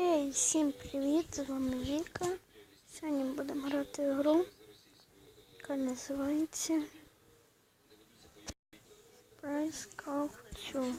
Ей, всім привіт! З вами Віка. Сьогодні будемо грати гру, яка називається Price Call Two.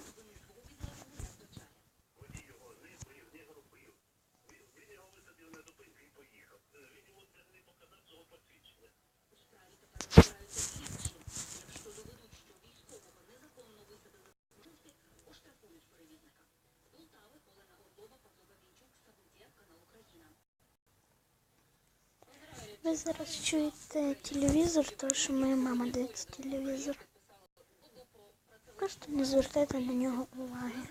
Ви зараз чуєте телевізор, тому що моя мама дивиться телевізор. Просто не звертайте на нього уваги.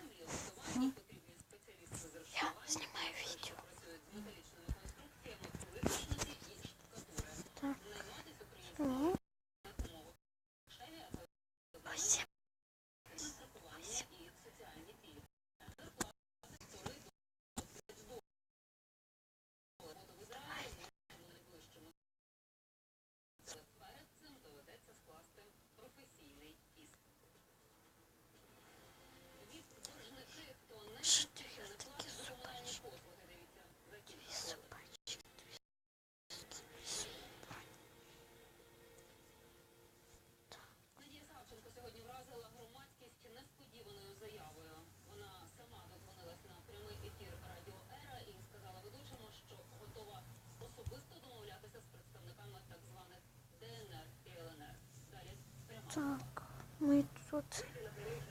Так, ми тут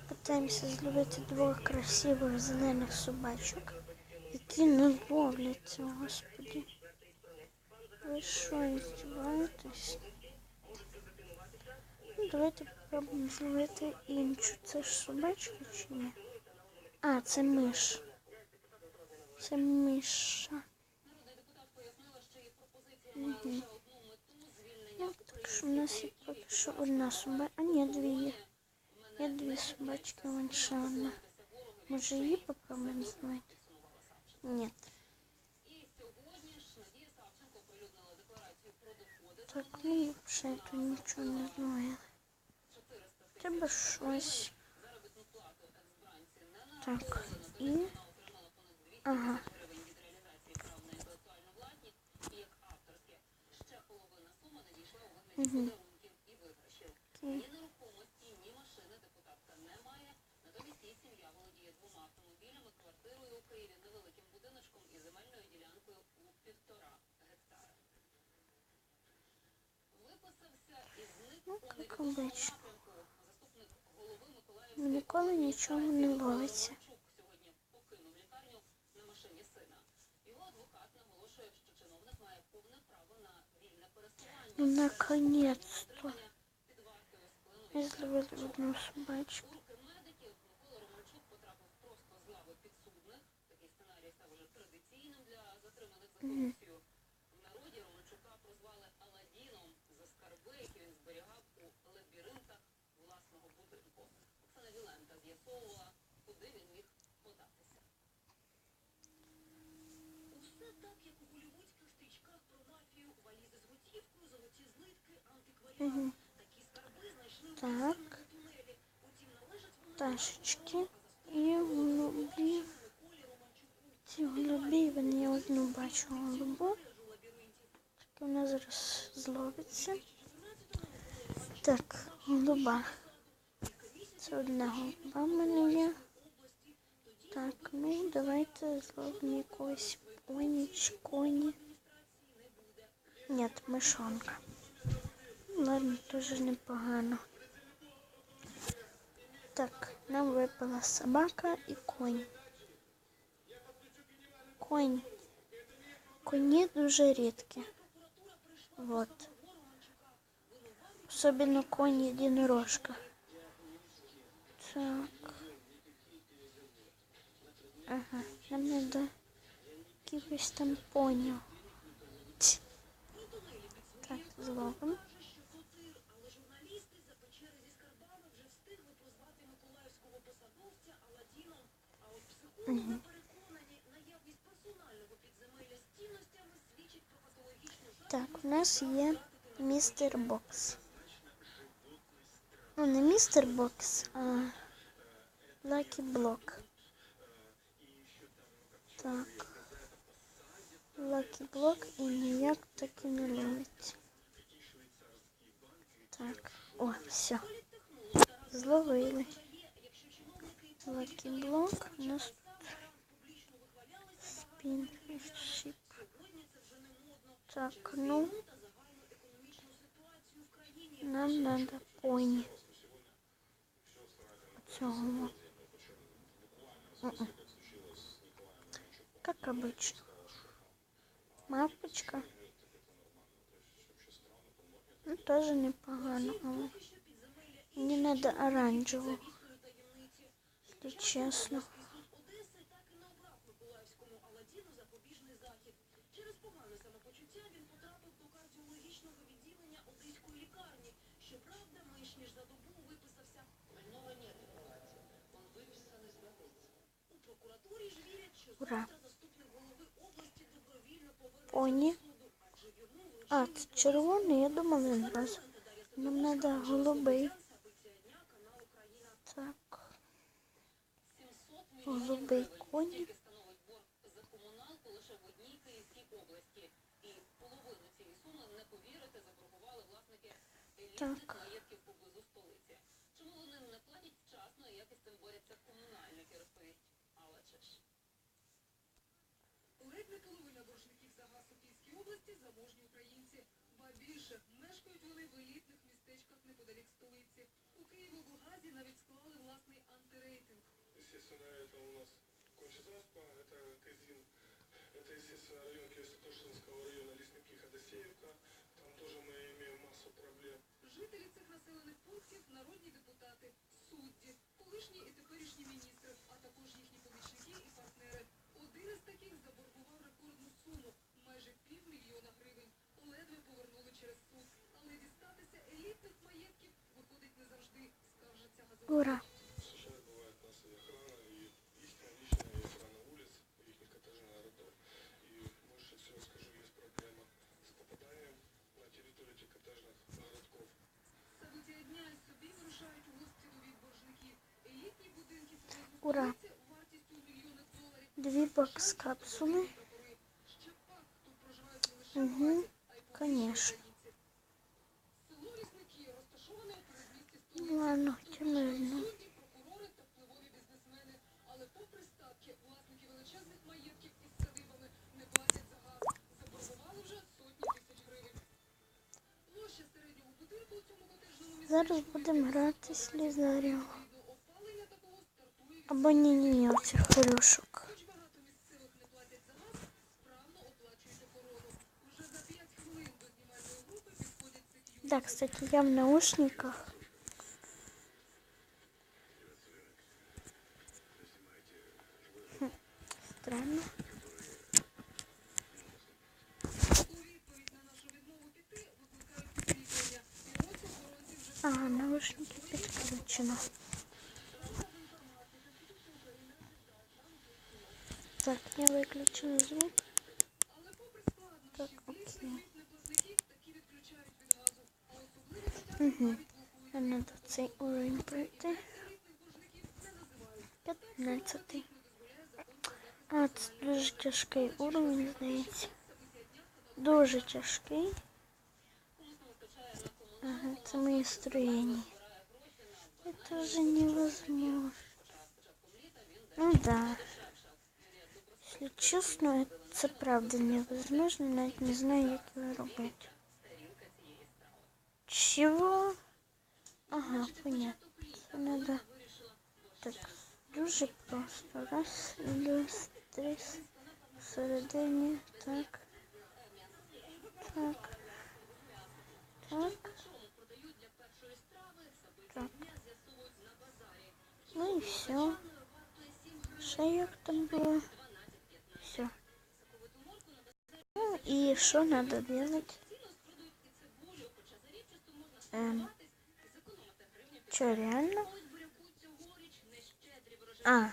питаємося зловити двох красивих зелених собачок, які не ловляться, господи. Ви що, іздіваєтесь? Ну, давайте попробуємо зловити іншу. Це ж собачка чи ні? А, це миш. Це миша. Народний що в нас є поки що одна собака. А ні, дві є. Є дві собачки, вон ще одна. Може її попробуємо зловити? Ні. І сьогодні ж Надія Савченко оприлюднила декларацію про доходи Так, ну ще тут нічого не зловили. Треба щось. заробітну плату екс-бранці не на Так, і. Ага. надійшла у вигляді подарунків і виграшів. Окей. Ні нерухомості, ні машини депутатка не має. Натомість її сім'я володіє двома автомобілями, квартирою у Києві, невеликим будиночком і земельною ділянкою у півтора гектара. Виписався із них Ну, у як невідомому обично. напрямку заступник голови Миколаївської Ніколи нічого не ловиться. Ну, наконец-то. Зловила одну собачку. руки Так, пташечки і голубі. Ці голубі, вони я одну бачу голубу. Так вона зараз зловиться. Так, голуба. Це одна голуба в мене є. Так, ну давайте зловимо якогось поні чи коні. Ні, мишонка. Ладно, теж непогано. Так, нам випала собака і конь. Конь. Коні дуже рідкі. Вот. Особенно конь єдинорожка. Так. Ага, нам надо якихось там поні. Ць. Так, зловимо. Так, у нас є містер бокс. Ну, не містер бокс, а лакі блок. Так. Лакі блок і ніяк так і не ловить. Так, о, все. Зловили. Лакі блок. у Наступний ну нам надо пони. Цього. М-м. Как обычно. Мапочка. Ну, тоже непогано. але Мені надо оранжеву. Если честно. Ура. Поні. А, це червоний, я думав, він нас. Нам треба голубий. Так. Голубий коні. Так. Чому вони не платять вчасно, як із цим борються комунальники, розповість. не половина боржників за газ у Київській області заможні українці. Ба більше, мешкають вони в елітних містечках неподалік столиці. У Києві-Бугазі навіть склали власний антирейтинг. Естественно, это у нас Кончезаспа, это Казин, это, естественно, район Киево-Святошинского района, поблизу Ура. столиці вартістю у мільйони доларів. Дві бокс капсули. Ще пак тут проживають не лише Угу, багаті, а й побожні конечно. у цьому котежному Зараз містечку будемо грати слізарів. Відповідно, опалення такого стартує від Або ні, ні, ні, оцих хрюшок. Хоч багато місцевих не платять за газ, справно оплачують охорону. Уже за 5 хвилин до знімальної групи підходять сек'юріті. Да, кстати, я в наушниках. Ага, наушники підключено. Так, я виключила звук. Але попри Так, складнощі, окей. злісних неплатників таки відключають від газу. А особливо тяжко Угу. навіть блокують. Я надо цей уровень пройти. Елітних боржників не називають. 15. Не дозволяє закон про захист А, це дуже тяжкий уровень, здається. Дуже тяжкий. Ага, це мої строєння. Это уже невозможно. Ну да. Если честно, це правда невозможно, навіть не знаю, як його робити. Чего? Ага, понятно. Це надо так дуже просто. Раз, два, три, всередині, так. Так. Так. Ну і все. Ще як там було? Все. Ну і що треба робити? Ем. Що, реально? А,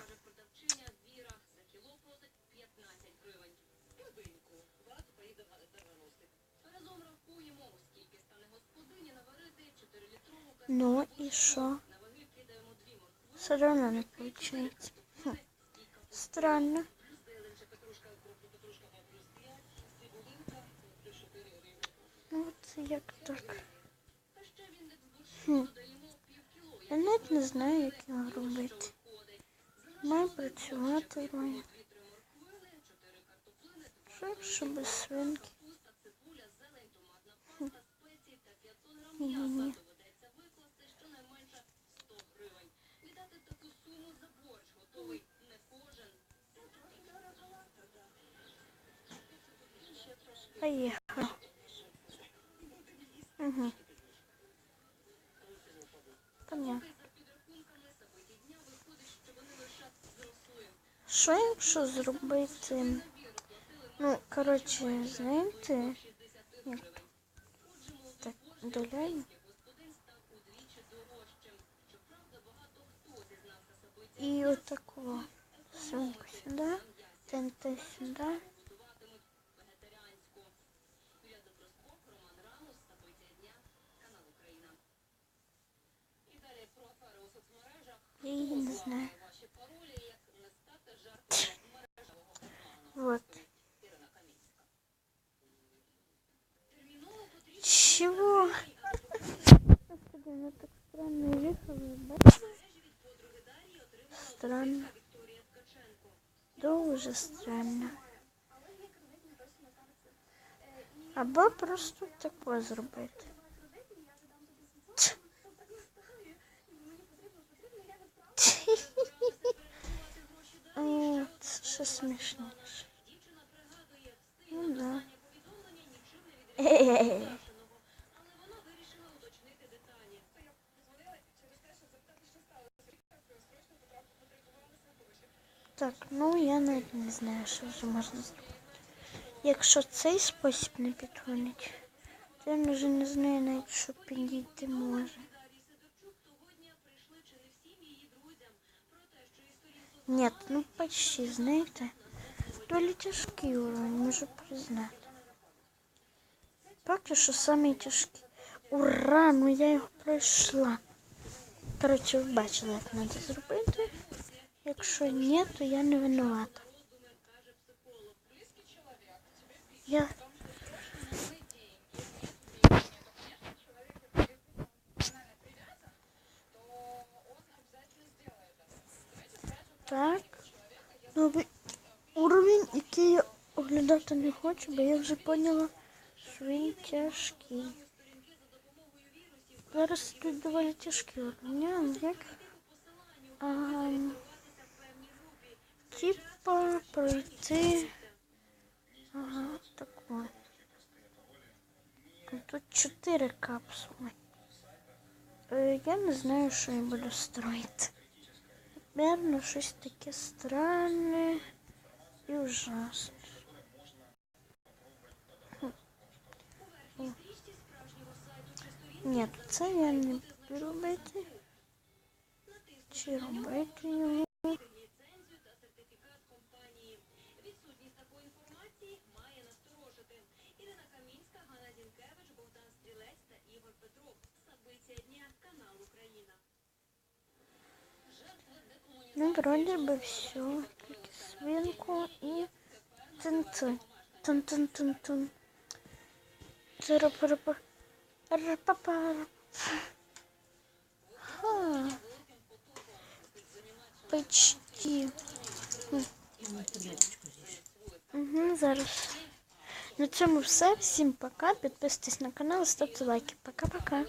ну і що? На ваги кидаємо дві моркви, Все одно не виходить. Хм. Странно. зелень чи петрушка, крупна петрушка 2 плюс 5, цибулинка плюс 4 гривні. Ну це як так. Та ще в індекс борщу Хм. додаємо пів кіло, Я навіть не знаю, як його робити. входить. Має працювати має. Що, що без свинки? Хм. Ні-ні-ні. Поехал. Угу. Понятно. Що якщо зробити? Ну, коротше, знаєте, як так доляю. І отаку сумку сюди, ТНТ сюди. Странно. Дуже странно. Або просто таке зробити. О, Це ще смішніше. Ну да. Е-е-е. Так, ну я навіть не знаю, що вже можна зробити. Якщо цей спосіб не підходить, то я вже не знаю навіть, що підійти може. Нет, ну почти, знаєте. Доволі тяжкий уровень, можу признати. Поки що самий тяжкий. Ура, ну я його пройшла. Коротше, ви бачили, як треба зробити. Якщо ні, то я не винувата. Я... Так. Новий уровень, який я оглядати не хочу, бо я вже поняла, що він тяжкий. Зараз тут доволі тяжкі уровні, як ага, типа пройти. Ага, такое. Тут чотири капсули. Е, Я не знаю, що я буду строїти. Наверно, щось таке странне і ужасне. Хм. О. Ні, це я не буду робити. Чи робити його? Ну, вроде бы все. Свинку и тын-тын. Тын-тын-тын-тын. Тыры-пыры-пы. Р-па-па. Ха. Почти. Угу, зараз. На цьому все. Всім пока. Підписуйтесь на канал, ставте лайки. Пока-пока.